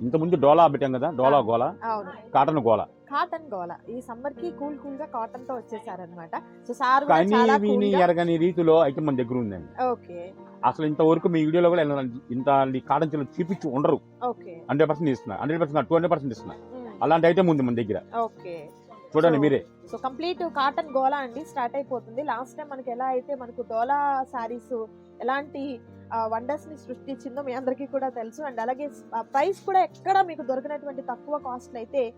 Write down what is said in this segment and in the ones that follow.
ఇంత ముందు డోలా పెట్టాం కదా డోలా గోల అవును. కాటన్ గోల. కాటన్ గోల. ఈ సమ్మర్కి కూల్ కూల్గా కాటన్తో వచ్చేసారనమాట సో సార్ కూడా కానీ చాలా విని cool గా- ఎరగని రీతిలో అయితే మన దగ్గర ఉందండి. ఓకే. అసలు ఇంతవరకు మీ వీడియోలో కూడా ఇంత కాటన్ చీరలు చూపించి ఉండరు. ఓకే. హండ్రెడ్ పర్సెంట్ ఇస్తున్నా. Hundred percent two hundred percent ఇస్తున్నా. అలాంటి ఐటమ్ ఉంది మన దగ్గర. ఓకే. చూడండి మీరే. సో కంప్లీట్ కాటన్ గోలా అండి స్టార్ట్ అయిపోతుంది. లాస్ట్ టైం మనకి ఎలా అయితే మనకు డోలా సారీస్ ఎలాంటి వండర్స్ని సృష్టించిందో మీ అందరికీ కూడా తెలుసు. అండ్ అలాగే ప్రైస్ కూడా ఎక్కడ మీకు దొరికినటువంటి తక్కువ కాస్ట్ అయితే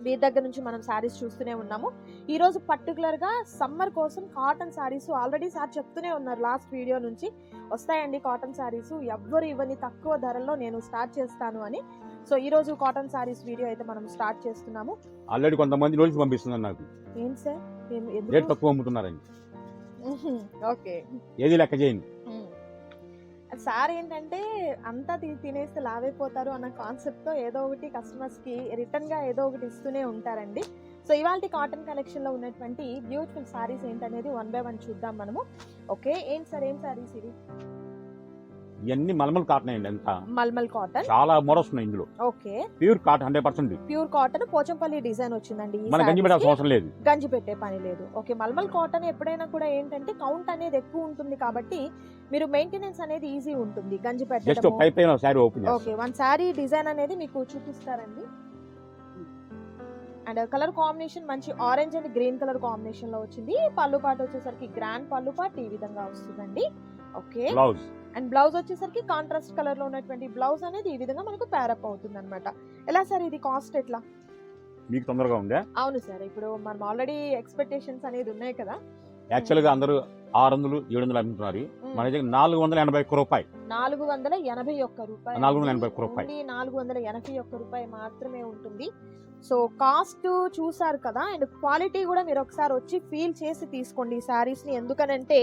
మీ దగ్గర నుంచి మనం శారీస్ చూస్తూనే ఉన్నాము. ఈ రోజు పర్టికులర్గా సమ్మర్ కోసం కాటన్ శారీస్ ఆల్రెడీ సార్ చెప్తూనే ఉన్నారు లాస్ట్ వీడియో నుంచి. వస్తాయండి కాటన్ శారీస్ ఎవ్వరు ఇవ్వని తక్కువ ధరల్లో నేను స్టార్ట్ చేస్తాను అని. సో ఈ రోజు కాటన్ శారీస్ వీడియో అయితే మనం స్టార్ట్ చేస్తున్నాము. ఆల్రెడీ కొంతమంది రోజు పంపిస్తున్నారు నాకు. ఏంటి సార్? ఏం- ఎందుకు? రేట్ తక్కువ అమ్ముతున్నారండి. మ్మ్. ఓకే. ఏది లెక్క చేయండి. సార్ ఏంటంటే అంతా తినేస్తే లావైపోతారు అన్న కాన్సెప్ట్తో ఏదో ఒకటి కస్టమర్స్కి రిటర్న్గా ఏదో ఒకటి ఇస్తూనే ఉంటారండి. సో ఇవాళ కాటన్ కలెక్షన్లో ఉన్నటువంటి బ్యూటిఫుల్ సారీస్ ఏంటనేది వన్ బై వన్ చూద్దాం మనము. ఓకే? ఏంటి సార్? ఏం సారీస్ ఇది? ఇవన్నీ మలమల్ కాటన్ అండి అంత. మల్మల్ కాటన్ చాలా మోడల్స్ ఉన్నాయి ఇందులో. Okay. Pure cotton hundred percent pure cotton Pochampally design వచ్చిందండి మన గంజి పెట్టాల్సిన కి. అవసరం లేదు. గంజి పెట్టే పని లేదు. ఓకే మల్మల్ కాటన్ ఎప్పుడైనా కూడా ఏంటంటే కౌంట్ అనేది ఎక్కువ ఉంటుంది కాబట్టి మీరు మెయింటెనెన్స్ అనేది ఈజీ ఉంటుంది గంజి జస్ట్ పెట్టడం పై పైన sari open okay one sari design అనేది మీకు చూపిస్తారండి. అండ్ కలర్ కాంబినేషన్ మంచి ఆరెంజ్ అండ్ గ్రీన్ కలర్ కాంబినేషన్లో వచ్చింది. పళ్ళు పాటు వచ్చేసరికి గ్రాండ్ పళ్ళు పాటు ఈ విధంగా వస్తుందండి. ఓకే. బ్లౌజ్ అండ్ బ్లౌజ్ వచ్చేసరికి కాంట్రాస్ట్ కలర్లో ఉన్నటువంటి బ్లౌజ్ అనేది ఈ విధంగా మనకు ప్యారప్ అవుతుంది అనమాట ఎలా సార్ ఇది కాస్ట్ ఎట్లా? మీకు తొందరగా ఉందే? అవును సార్ ఇప్పుడు మనం ఆల్రెడీ ఎక్స్పెక్టేషన్స్ అనేది ఉన్నాయి కదా. యాక్చువల్గా అందరూ ఆరు వందలు ఏడు వందలు అమ్ముతున్నారు. మన దగ్గర నాలుగు వందల ఎనభై ఒక్క రూపాయి. నాలుగు వందల ఎనభై ఒక్క రూపాయి నాలుగు వందల ఎనభై ఒక్క రూపాయి. నాలుగు వందల ఎనభై ఒక్క రూపాయి మాత్రమే ఉంటుంది. సో కాస్ట్ చూసారు కదా అండ్ క్వాలిటీ కూడా మీరు ఒకసారి వచ్చి ఫీల్ చేసి తీసుకోండి ఈ శారీస్ని ఎందుకనంటే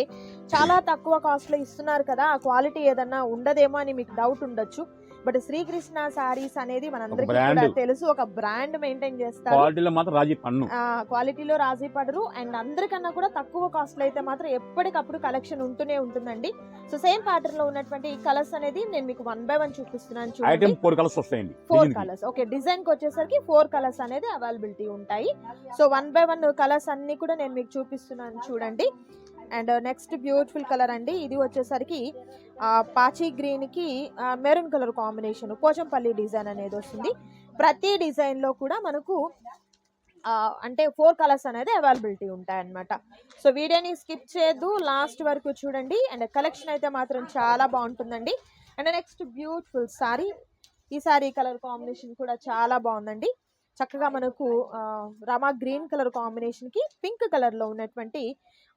చాలా తక్కువ కాస్ట్లో ఇస్తున్నారు కదా ఆ క్వాలిటీ ఏదన్నా ఉండదేమో అని మీకు డౌట్ ఉండొచ్చు. బట్ శ్రీకృష్ణ శారీస్ అనేది మనందరికీ తెలుసు ఒక బ్రాండ్ మెయింటైన్ చేస్తారు. క్వాలిటీలో మాత్రం రాజీ పన్ను. క్వాలిటీలో రాజీ పడరు అండ్ అందరికన్నా కూడా తక్కువ కాస్ట్లో అయితే మాత్రం ఎప్పటికప్పుడు కలెక్షన్ ఉంటూనే ఉంటుందండి. సో సేమ్ ప్యాటర్న్లో ఉన్నటువంటి ఈ కలర్స్ అనేది నేను మీకు వన్ బై వన్ చూపిస్తున్నాను చూడండి. ఫోర్ కలర్స్ వస్తాయండి. ఫోర్. కలర్స్ ఓకే డిజైన్కి వచ్చేసరికి ఫోర్ కలర్స్ అనేది అవైలబిలిటీ ఉంటాయి. So one by one colours అన్ని కూడా నేను మీకు చూపిస్తున్నాను చూడండి. అండ్ నెక్స్ట్ బ్యూటిఫుల్ కలర్ అండి. ఇది వచ్చేసరికి పాచి గ్రీన్కి maroon colour combination Pochampally design అనేది వస్తుంది. ప్రతి డిజైన్లో కూడా మనకు అంటే ఫోర్ కలర్స్ అనేది అవైలబిలిటీ ఉంటాయన్నమాట. సో వీడియోని స్కిప్ చేయొద్దు. లాస్ట్ వరకు చూడండి. అండ్ కలెక్షన్ అయితే మాత్రం చాలా బాగుంటుందండి. And next beautiful sari. ఈ సారీ కలర్ కాంబినేషన్ కూడా చాలా బాగుందండి. చక్కగా మనకు రమా గ్రీన్ కలర్ కాంబినేషన్కి పింక్ కలర్లో ఉన్నటువంటి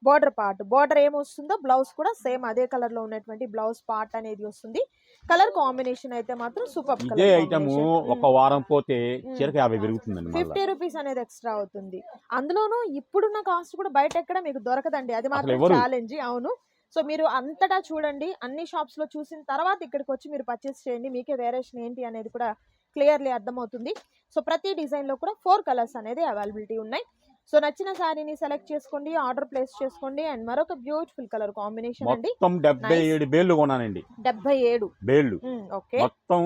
బార్డర్ పార్ట్. బార్డర్ ఏమొస్తుందో బ్లౌజ్ కూడా సేమ్ అదే కలర్లో ఉన్నటువంటి బ్లౌజ్ పార్ట్ అనేది వస్తుంది. కలర్ కాంబినేషన్ అయితే మాత్రం సూపర్ ఇదే ఐటమ్ ఒక వారం పోతే చీరకు యాభై పెరుగుతుందండి మళ్ళీ. ఫిఫ్టీ రూపీస్ అనేది ఎక్స్ట్రా అవుతుంది. అందులోనూ ఇప్పుడున్న కాస్ట్ కూడా బయట ఎక్కడ మీకు దొరకదండి. అది మాత్రం? ఛాలెంజ్ అవును. సో మీరు అంతటా చూడండి. అన్ని షాప్స్లో చూసిన తర్వాత ఇక్కడికి వచ్చి మీరు పర్చేస్ చేయండి. మీకే వేరియేషన్ ఏంటి అనేది కూడా క్లియర్లీ అర్థమవుతుంది. సో ప్రతి డిజైన్లో కూడా ఫోర్ కలర్స్ అనేది అవైలబిలిటీ ఉన్నాయి. సో నచ్చిన శారీని సెలెక్ట్ చేసుకోండి ఆర్డర్ ప్లేస్ చేసుకోండి అండ్ మరొక బ్యూటిఫుల్ కలర్ కాంబినేషన్ అండి. మొత్తం డెబ్బై. ఏడు బేళ్ళు కొన్నానండి. డెబ్బై ఏడు. బేళ్ళు ఓకే. మొత్తం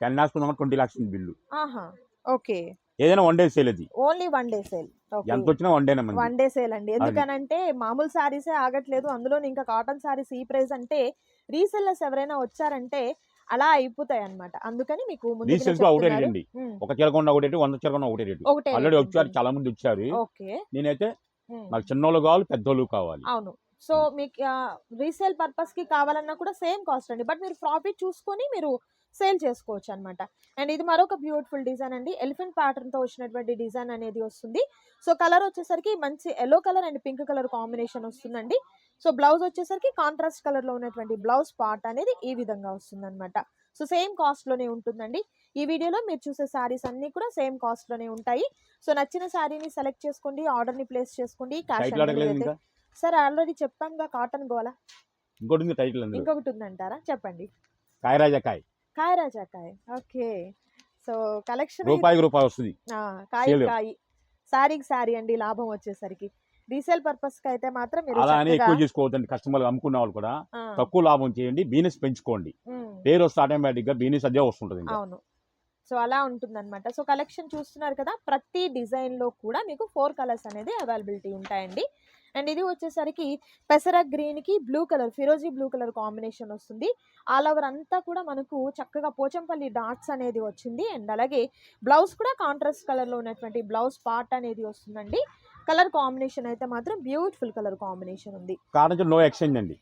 కన్యాసుకుందాం ట్వంటీ లాక్స్ బిల్లు. ఆహా ఓకే. ఏదైనా వన్ డే సేల్ అది. Only one day sale. ఎంత వచ్చినా వన్ డేనే మంది వన్ డే సేల్ అండి. ఎందుకనంటే మామూలు శారీసే ఆగట్లేదు. అందులో ఇంకా కాటన్ శారీస్ ఈ ప్రైస్ అంటే రీసెల్లర్స్ ఎవరైనా వచ్చారంటే అలా అయిపోతాయి అన్నమాట అందుకని మీకు ఒకటే. రేట్ ఉమ్, ఒక కొన్న ఒకటి రేటు వంద కొన్న ఒకటే రేటు ఆల్రెడీ వచ్చారు. చాలా మంది వచ్చారు. ఓకే. నేనైతే నాకు చిన్నోళ్ళు కావాలి పెద్దోళ్ళు కావాలి. అవును. సో మీకు రీసేల్ పర్పస్కి కావాలన్నా కూడా సేమ్ కాస్ట్ అండి. బట్ మీరు ప్రాఫిట్ చూసుకొని మీరు సేల్ చేసుకోవచ్చు అనమాట అండ్ ఇది మరొక బ్యూటిఫుల్ డిజైన్ అండి. ఎలిఫెంట్ ప్యాటర్న్తో వచ్చినటువంటి డిజైన్ అనేది వస్తుంది. సో కలర్ వచ్చేసరికి మంచి yellow colour and pink colour combination వస్తుందండి. సో బ్లౌజ్ వచ్చేసరికి కాంట్రాస్ట్ కలర్లో ఉన్నటువంటి బ్లౌజ్ పార్ట్ అనేది ఈ విధంగా వస్తుంది అనమాట సో సేమ్ కాస్ట్లోనే ఉంటుందండి. ఈ వీడియోలో మీరు చూసే శారీస్ అన్ని కూడా సేమ్ కాస్ట్లోనే ఉంటాయి. సో నచ్చిన శారీని సెలెక్ట్ చేసుకోండి ఆర్డర్ని ప్లేస్ చేసుకోండి క్యాష్ సార్ ఆల్రెడీ చెప్పాంగా కాటన్ గోలా ఇంకోటి టైటిల్ ఇంకొకటి ఉందంటారా? చెప్పండి. కాయరాజా కాయ్. కాయ రాజా కాయ. ఓకే. సో కలెక్షన్ రూపాయికి రూపాయి వస్తుంది. కాయ. కాయి. శారీకి శారీ అండి లాభం వచ్చేసరికి. రీసేల్ పర్పస్కి అయితే మాత్రం మీరు అలా అని ఎక్కువ చేసుకోవద్దండి. కస్టమర్లు అమ్ముకున్న వాళ్ళు కూడా తక్కువ లాభం చేయండి బిజినెస్ పెంచుకోండి. పేరు వస్తే ఆటోమేటిక్గా బిజినెస్ అదే వస్తుంటది అవును. సో అలా ఉంటుందన్నమాట. సో కలెక్షన్ చూస్తున్నారు కదా ప్రతి డిజైన్లో కూడా మీకు ఫోర్ కలర్స్ అనేది అవైలబిలిటీ ఉంటాయండి. అండ్ ఇది వచ్చేసరికి పెసర గ్రీన్కి బ్లూ కలర్ ఫిరోజీ బ్లూ కలర్ కాంబినేషన్ వస్తుంది. ఆల్ ఓవర్ అంతా కూడా మనకు చక్కగా పోచంపల్లి డాట్స్ అనేది వచ్చింది. అండ్ అలాగే బ్లౌజ్ కూడా కాంట్రాస్ట్ కలర్లో ఉన్నటువంటి బ్లౌజ్ పార్ట్ అనేది వస్తుందండి. కలర్ కాంబినేషన్ అయితే మాత్రం బ్యూటిఫుల్ కలర్ కాంబినేషన్ ఉంది. కారణం నో ఎక్స్చేంజ్ అండి.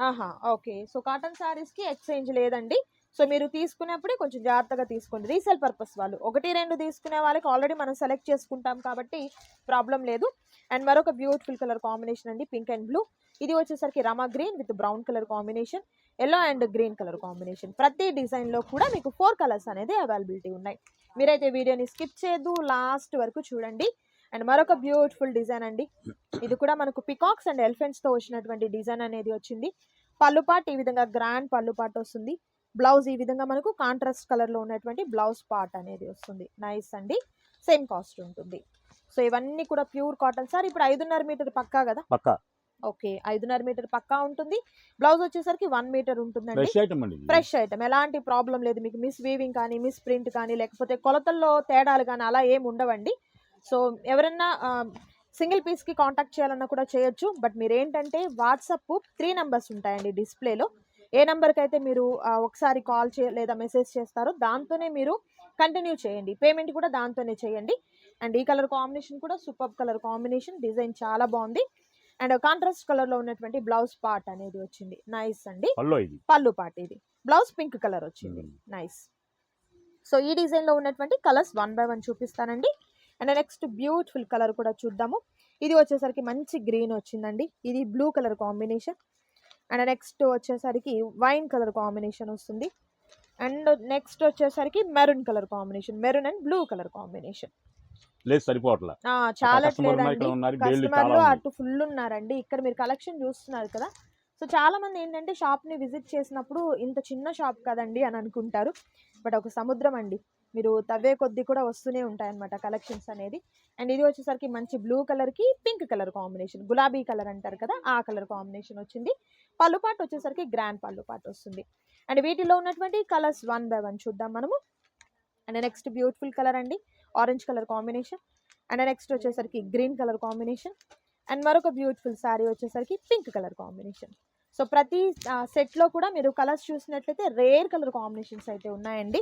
ఆహా ఓకే. సో కాటన్ శారీస్కి ఎక్స్చేంజ్ లేదండి. సో మీరు తీసుకునేప్పుడే కొంచెం జాగ్రత్తగా తీసుకోండి. రీసేల్ పర్పస్ వాళ్ళు. ఒకటి రెండు తీసుకునే వాళ్ళకి ఆల్రెడీ మనం సెలెక్ట్ చేసుకుంటాం కాబట్టి ప్రాబ్లం లేదు. అండ్ మరొక బ్యూటిఫుల్ కలర్ కాంబినేషన్ అండి పింక్ అండ్ బ్లూ. ఇది వచ్చేసరికి రమా green with brown colour combination yellow and green colour combination. ప్రతి డిజైన్లో కూడా మీకు ఫోర్ కలర్స్ అనేది అవైలబిలిటీ ఉన్నాయి. మీరైతే వీడియోని స్కిప్ చేయొద్దు. లాస్ట్ వరకు చూడండి. అండ్ మరొక బ్యూటిఫుల్ డిజైన్ అండి. ఇది కూడా మనకు పికాక్స్ అండ్ ఎలిఫెంట్స్తో వచ్చినటువంటి డిజైన్ అనేది వచ్చింది. పళ్ళు పార్ట్ ఈ విధంగా గ్రాండ్ పళ్ళు పార్ట్ వస్తుంది. బ్లౌజ్ ఈ విధంగా మనకు కాంట్రాస్ట్ కలర్లో ఉన్నటువంటి బ్లౌజ్ పార్ట్ అనేది వస్తుంది. నైస్ అండి. సేమ్ కాస్ట్ ఉంటుంది. సో ఇవన్నీ కూడా ప్యూర్ కాటన్. సార్ ఇప్పుడు ఐదున్నర మీటర్ పక్కా కదా? పక్క. ఓకే. ఐదున్నర మీటర్ పక్కా ఉంటుంది. బ్లౌజ్ వచ్చేసరికి వన్ మీటర్ ఉంటుందండి. ఫ్రెష్ ఐటమ్ ఎలాంటి ప్రాబ్లం లేదు. మీకు మిస్ వీవింగ్ కానీ మిస్ ప్రింట్ కానీ లేకపోతే కొలతల్లో తేడాలు కానీ అలా ఏమి ఉండవండి. సో ఎవరన్నా సింగిల్ పీస్కి కాంటాక్ట్ చేయాలన్నా కూడా చేయొచ్చు. బట్ మీరు ఏంటంటే వాట్సాప్ త్రీ నెంబర్స్ ఉంటాయండి డిస్ప్లేలో. ఏ నెంబర్కి అయితే మీరు ఒకసారి కాల్ చే లేదా మెసేజ్ చేస్తారో దాంతోనే మీరు కంటిన్యూ చేయండి. పేమెంట్ కూడా దాంతోనే చేయండి. అండ్ ఈ కలర్ కాంబినేషన్ కూడా సూపర్ కలర్ కాంబినేషన్. డిజైన్ చాలా బాగుంది. అండ్ కాంట్రాస్ట్ కలర్లో ఉన్నటువంటి బ్లౌజ్ పార్ట్ అనేది వచ్చింది. నైస్ అండి. పళ్ళు పాట ఇది. బ్లౌజ్ పింక్ కలర్ వచ్చింది. నైస్. సో ఈ డిజైన్లో ఉన్నటువంటి కలర్స్ వన్ బై వన్ చూపిస్తానండి. అండ్ నెక్స్ట్ బ్యూటిఫుల్ కలర్ కూడా చూద్దాము. ఇది వచ్చేసరికి మంచి గ్రీన్ వచ్చిందండి. ఇది blue colour combination. And next వచ్చేసరికి వైన్ కలర్ కాంబినేషన్ వస్తుంది. అండ్ నెక్స్ట్ వచ్చేసరికి maroon colour combination. Maroon and blue colour combination. లేదు సరిపోవట్లా. చాలా కస్టమర్లు. అటు ఫుల్ ఉన్నారండి. ఇక్కడ మీరు కలెక్షన్ చూస్తున్నారు కదా. సో చాలా మంది ఏంటంటే షాప్ని విజిట్ చేసినప్పుడు ఇంత చిన్న షాప్ కదండి అని అనుకుంటారు. బట్ ఒక సముద్రం అండి. మీరు తవ్వే కొద్దీ కూడా వస్తూనే ఉంటాయన్నమాట కలెక్షన్స్ అనేది. అండ్ ఇది వచ్చేసరికి మంచి బ్లూ కలర్కి పింక్ కలర్ కాంబినేషన్ గులాబీ కలర్ అంటారు కదా ఆ కలర్ కాంబినేషన్ వచ్చింది. పళ్ళు పాటు వచ్చేసరికి గ్రాండ్ పళ్ళు పాటు వస్తుంది. అండ్ వీటిలో ఉన్నటువంటి కలర్స్ వన్ బై వన్ చూద్దాం మనము. అండ్ నెక్స్ట్ బ్యూటిఫుల్ కలర్ అండి orange colour combination and next వచ్చేసరికి గ్రీన్ కలర్ కాంబినేషన్ అండ్ మరొక బ్యూటిఫుల్ శారీ వచ్చేసరికి పింక్ కలర్ కాంబినేషన్ సో ప్రతి సెట్లో కూడా మీరు కలర్స్ చూసినట్లయితే రేర్ కలర్ కాంబినేషన్స్ అయితే ఉన్నాయండి.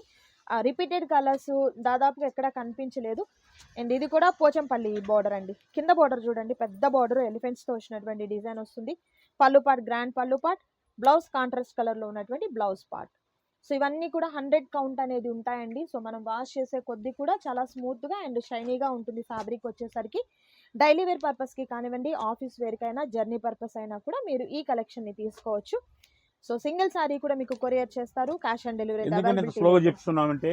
రిపీటెడ్ కలర్స్ దాదాపుగా ఎక్కడ కనిపించలేదు. అండ్ ఇది కూడా పోచంపల్లి బార్డర్ అండి. కింద బార్డర్ చూడండి పెద్ద బార్డర్ ఎలిఫెంట్స్తో వచ్చినటువంటి డిజైన్ వస్తుంది. Pallu part grand pallu part blouse contrast కలర్లో ఉన్నటువంటి బ్లౌజ్ పార్ట్ సో ఇవన్నీ కూడా హండ్రెడ్ కౌంట్ అనేది ఉంటాయండి. సో మనం వాష్ చేసే కొద్దీ కూడా చాలా స్మూత్గా అండ్ షైనీగా ఉంటుంది ఫ్యాబ్రిక్ వచ్చేసరికి. డైలీ వేర్ పర్పస్కి కానివ్వండి ఆఫీస్ వేర్కైనా జర్నీ పర్పస్ అయినా కూడా మీరు ఈ కలెక్షన్ని తీసుకోవచ్చు. సో సింగిల్ సారీ కూడా మీకు కొరియర్ చేస్తారు క్యాష్ ఆన్ డెలివరీ ఎందుకంటే స్లోగా చెప్తున్నామంటే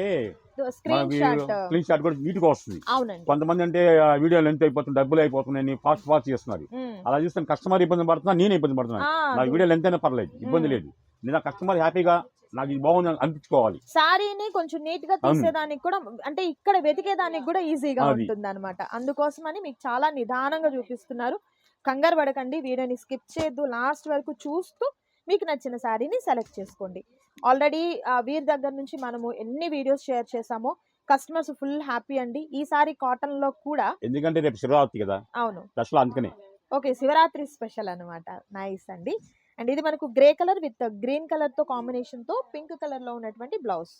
స్క్రీన్ షాట్ క్లీన్ షాట్ కూడా నీట్గా వస్తుంది అవునండి కొంతమంది అంటే వీడియో లెంత్ అయిపోతుంది డబ్బులు అయిపోతున్నాయని ఫాస్ట్ ఫాస్ట్ చేస్తున్నారు. అలా చూస్తే కస్టమర్ ఇబ్బంది పడుతున్నా నేను ఇబ్బంది పడుతున్నాను నా. వీడియో లెంత్ అయినా పర్లేదు ఇబ్బంది. లేదు నేను కస్టమర్ హ్యాపీగా నాకు ఇది బాగుంది అని అనిపించుకోవాలి శారీని కొంచెం నీట్గా. తీసేదానికి కూడా అంటే ఇక్కడ వెతికేదానికి కూడా ఈజీగా. ఉంటుంది అనమాట అందుకోసమని మీకు చాలా నిదానంగా చూపిస్తున్నారు కంగారు పడకండి వీడియోని స్కిప్ చేయొద్దు లాస్ట్ వరకు చూస్తూ మీకు నచ్చిన శారీని సెలెక్ట్ చేసుకోండి. ఆల్రెడీ వీరి దగ్గర నుంచి మనము ఎన్ని వీడియోస్ షేర్ చేసామో కస్టమర్స్ ఫుల్ హ్యాపీ అండి. ఈ సారీ కాటన్లో కూడా ఎందుకంటే రేపు శివరాత్రి కదా? అవును. దశలో అందుకనే. ఓకే శివరాత్రి స్పెషల్ అన్నమాట. నైస్ అండి. అండ్ ఇది మనకు గ్రే కలర్ విత్ గ్రీన్ కలర్తో కాంబినేషన్తో పింక్ కలర్లో ఉన్నటువంటి blouse.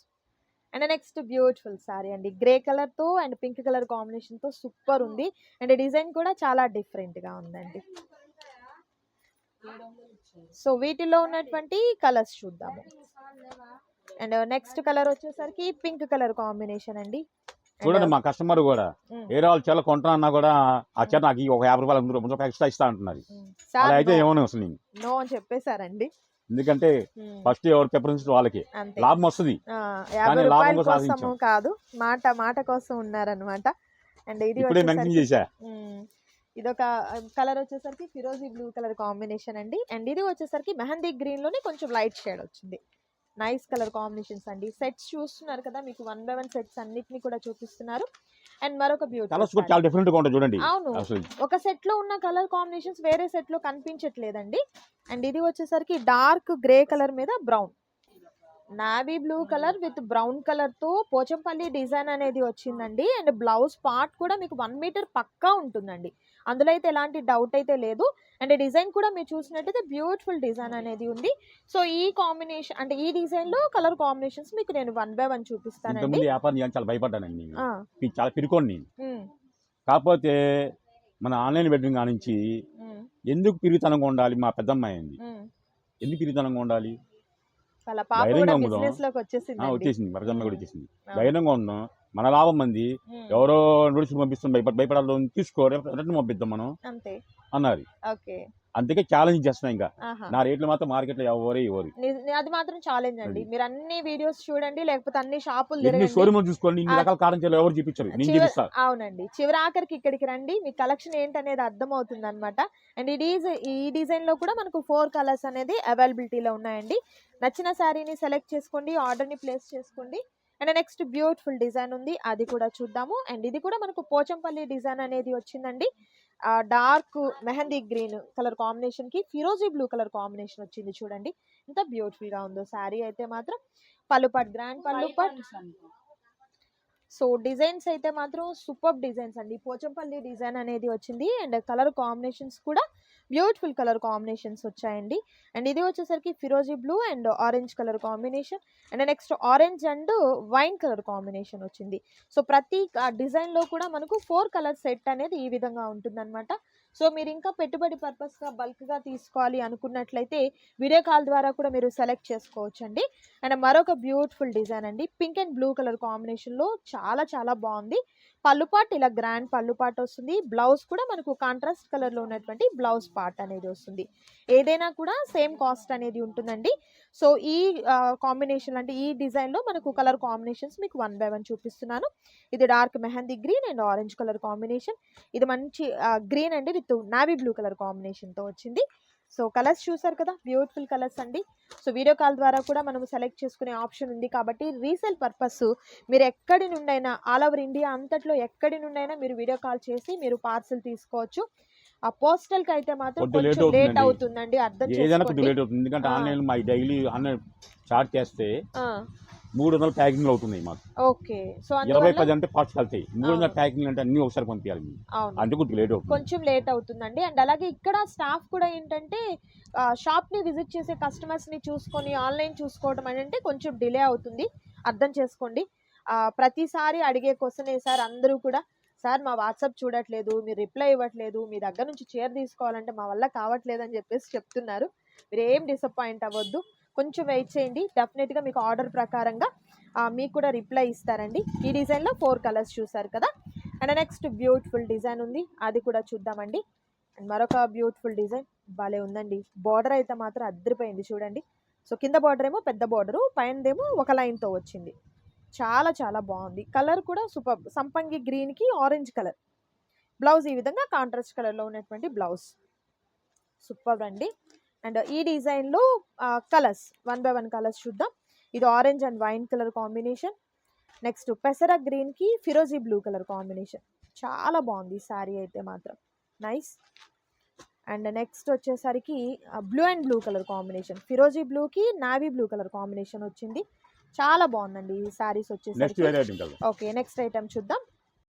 And next beautiful sari అండి. గ్రే కలర్తో అండ్ పింక్ కలర్ కాంబినేషన్తో సూపర్ ఉంది. అండ్ డిజైన్ కూడా చాలా డిఫరెంట్గా ఉందండి. సో వీటిలో ఉన్నటువంటి కలర్స్ చూద్దాము. అండ్ నెక్స్ట్ కలర్ వచ్చేసరికి పింక్ కలర్ కాంబినేషన్ అండి. చూడండి మా కస్టమర్ కూడా mm, వేరే వాళ్ళు చాలా కొంటా అన్నా కూడా ఆ చేత నాకు ఒక యాభై రూపాయలు ముందు రూపాయలు ఎక్స్ట్రా ఇస్తా అంటున్నారు. Mm. అలా అయితే ఏమో అసలు నో అని చెప్పేశారండి. ఎందుకంటే ఫస్ట్ ఎవరు ప్రిఫరెన్స్ వాళ్ళకి లాభం వస్తుంది. కానీ లాభం. కాదు మాట మాట కోసం ఉన్నారనమాట అండ్ ఇది ఇప్పుడే మెన్షన్ చేశా. ఇదొక కలర్ వచ్చేసరికి ఫిరోజీ బ్లూ కలర్ కాంబినేషన్ అండి. అండ్ ఇది వచ్చేసరికి మెహందీ గ్రీన్లోనే కొంచెం లైట్ షేడ్ వచ్చింది. నైస్ కలర్ కాంబినేషన్స్ అండి. సెట్స్ చూస్తున్నారు కదా మీకు వన్ బై వన్ సెట్స్ అన్నిటిని కూడా చూపిస్తున్నారు. అండ్ మరొక బ్యూటీ చాలా డిఫరెంట్గా ఉంటాయి చూడండి. అవును. ఒక సెట్లో ఉన్న కలర్ కాంబినేషన్స్ వేరే సెట్లో కనిపించట్లేదండి. అండ్ ఇది వచ్చేసరికి డార్క్ గ్రే కలర్ మీద brown. Navy blue colour with brown కలర్తో పోచంపల్లి డిజైన్ అనేది వచ్చిందండి. అండ్ బ్లౌజ్ పార్ట్ కూడా మీకు వన్ మీటర్ పక్కా ఉంటుందండి. అందులో అయితే ఎలాంటి డౌట్ అయితే లేదు. అండ్ డిజైన్ కూడా మీరు చూసినట్టయితే బ్యూటిఫుల్ డిజైన్ అనేది ఉంది. సో ఈ కాంబినేషన్ అంటే ఈ డిజైన్లో కలర్ కాంబినేషన్స్ మీకు నేను వన్ బై వన్ ఇంతకుముందు వ్యాపారం చాలా భయపడ్డానండి చాలా పిరుకోండి కాకపోతే మన ఆన్లైన్ బెడ్రూమ్ కానించి ఎందుకు పిరిగితనంగా ఉండాలి మా పెద్దమ్మాయి. ఎందుకు పిరిగితనంగా ఉండాలి? ధైర్యంగా ఉందాం. వచ్చేసింది. వరదమ్మ కూడా వచ్చేసింది. ధైర్యంగా ఉన్నాం మన లాభం మంది ఎవరో నోటీసులు పంపిస్తాం భయపడ భయపడాలో తీసుకో రిటర్న్ పంపిద్దాం మనం అంతే. అన్నారు. ఓకే. అందుకే ఛాలెంజ్ చేస్తున్నాం ఇంకా. నా రేట్లు మాత్రం మార్కెట్లో ఎవరే ఎవరు ని- అది మాత్రం ఛాలెంజ్ అండి. మీరు అన్ని వీడియోస్ చూడండి లేకపోతే అన్ని షాపులు ఎన్ని షోరూమ్ చూసుకోండి ఇన్ని. రకాల కారణం చేయాలి ఎవరు చూపించరు. నేను చివరి- చూపిస్తా. అవునండి. చివరి ఆఖరికి ఇక్కడికి రండి. మీ కలెక్షన్ ఏంటనేది అర్థం అవుతుంది అనమాట అండ్ ఈ డిజైన్ ఈ డిజైన్లో కూడా మనకు ఫోర్ కలర్స్ అనేది అవైలబిలిటీలో ఉన్నాయండి. నచ్చిన శారీని సెలెక్ట్ చేసుకోండి ఆర్డర్ని ప్లేస్ చేసుకోండి. అండ్ నెక్స్ట్ బ్యూటిఫుల్ డిజైన్ ఉంది. అది కూడా చూద్దాము. అండ్ ఇది కూడా మనకు పోచంపల్లి డిజైన్ అనేది వచ్చిందండి. డార్క్ మెహందీ గ్రీన్ కలర్ కాంబినేషన్కి ఫిరోజీ బ్లూ కలర్ కాంబినేషన్ వచ్చింది చూడండి. ఎంత బ్యూటిఫుల్గా ఉందో శారీ అయితే మాత్రం. పళ్ళు పట్ గ్రాండ్ పళ్ళు పట్ సో డిజైన్స్ అయితే మాత్రం సూపర్ డిజైన్స్ అండి. పోచంపల్లి డిజైన్ అనేది వచ్చింది. అండ్ కలర్ కాంబినేషన్స్ కూడా బ్యూటిఫుల్ కలర్ కాంబినేషన్స్ వచ్చాయండి. అండ్ ఇది వచ్చేసరికి ఫిరోజీ blue and orange colour combination. And next orange and wine colour combination వచ్చింది. సో ప్రతి డిజైన్లో కూడా మనకు ఫోర్ కలర్ సెట్ అనేది ఈ విధంగా ఉంటుందన్నమాట. సో మీరు ఇంకా పెట్టుబడి పర్పస్గా బల్క్గా తీసుకోవాలి అనుకున్నట్లయితే వీడియో కాల్ ద్వారా కూడా మీరు సెలెక్ట్ చేసుకోవచ్చు అండి అండ్ మరొక బ్యూటిఫుల్ డిజైన్ అండి. పింక్ అండ్ బ్లూ కలర్ కాంబినేషన్లో చాలా చాలా బాగుంది. పళ్ళు పాట్ ఇలా గ్రాండ్ పళ్ళు పాట్ వస్తుంది. బ్లౌజ్ కూడా మనకు కాంట్రాస్ట్ కలర్లో ఉన్నటువంటి బ్లౌజ్ పార్ట్ అనేది వస్తుంది. ఏదైనా కూడా సేమ్ కాస్ట్ అనేది ఉంటుందండి. సో ఈ కాంబినేషన్ అంటే ఈ డిజైన్లో మనకు కలర్ కాంబినేషన్స్ మీకు వన్ బై వన్ చూపిస్తున్నాను. ఇది dark mehndi green and orange colour combination ఇది మంచి గ్రీన్ అండి విత్ నావీ బ్లూ కలర్ కాంబినేషన్తో వచ్చింది. సో కలర్స్ చూసారు కదా? బ్యూటిఫుల్ కలర్స్ అండి. సో వీడియో కాల్ ద్వారా కూడా మనం సెలెక్ట్ చేసుకునే ఆప్షన్ ఉంది కాబట్టి రీసేల్ పర్పస్ మీరు ఎక్కడి నుండైనా ఆల్ ఓవర్ ఇండియా అంతట్లో ఎక్కడి నుండైనా మీరు వీడియో కాల్ చేసి మీరు పార్సిల్ తీసుకోవచ్చు. ఆ పోస్టల్కి అయితే మాత్రం కొంచెం కొంచెం లేట్ అవుతుందండి. అర్థం ఏదైనా చేసుకోండి. లేట్ అవుతుంది. ఎందుకంటే. ఆన్లైన్ మా డైలీ ఆన్లైన్ చార్జ్ చేస్తే మూడు వందల ప్యాకింగ్లు అవుతున్నాయి మాకు. ఓకే. సో ఇరవై పది అంటే పార్ట్స్ వెళ్తాయి మూడు వందల అవును. ప్యాకింగ్లు అంటే అన్ని ఒకసారి పంపించాలి అందుకు లేట్ అవుతుంది. కొంచెం లేట్ అవుతుందండి. అండ్ అలాగే ఇక్కడ స్టాఫ్ కూడా ఏంటంటే షాప్ని విజిట్ చేసే కస్టమర్స్ని చూసుకొని ఆన్లైన్ చూసుకోవడం అంటే కొంచెం డిలే అవుతుంది. అర్థం చేసుకోండి. ప్రతిసారి అడిగే క్వశ్చన్ సార్? అందరూ కూడా సార్ మా వాట్సాప్ చూడట్లేదు మీరు రిప్లై ఇవ్వట్లేదు మీ దగ్గర నుంచి చీర తీసుకోవాలంటే మా వల్ల కావట్లేదు అని చెప్పేసి చెప్తున్నారు. మీరు ఏం డిసప్పాయింట్ అవ్వద్దు. కొంచెం వెయిట్ చేయండి. డెఫినెట్గా మీకు ఆర్డర్ ప్రకారంగా మీకు కూడా రిప్లై ఇస్తారండి. ఈ డిజైన్లో ఫోర్ కలర్స్ చూసారు కదా? అండ్ నెక్స్ట్ బ్యూటిఫుల్ డిజైన్ ఉంది. అది కూడా చూద్దామండి. అండ్ మరొక బ్యూటిఫుల్ డిజైన్. భలే ఉందండి. బార్డర్ అయితే మాత్రం అద్దరిపోయింది చూడండి. సో కింద బార్డర్ ఏమో పెద్ద బార్డరు పైనదేమో ఒక లైన్తో వచ్చింది. చాలా చాలా బాగుంది. కలర్ కూడా సూపర్. సంపంగి గ్రీన్కి ఆరెంజ్ కలర్. బ్లౌజ్ ఈ విధంగా కాంట్రాస్ట్ కలర్లో ఉన్నటువంటి బ్లౌజ్. సూపర్ అండి. అండ్ ఈ డిజైన్లో colours. One by one colours చూద్దాం. ఇది orange and wine colour combination. Next పెసర గ్రీన్కి ఫిరోజీ బ్లూ కలర్ కాంబినేషన్. చాలా బాగుంది శారీ అయితే మాత్రం. నైస్. అండ్ నెక్స్ట్ వచ్చేసరికి blue and blue colour combination. ఫిరోజీ బ్లూకి నావీ బ్లూ కలర్ కాంబినేషన్ వచ్చింది. చాలా బాగుందండి ఈ ఐటమ్ కదా ఓకే నెక్స్ట్ ఐటమ్ చూద్దాం.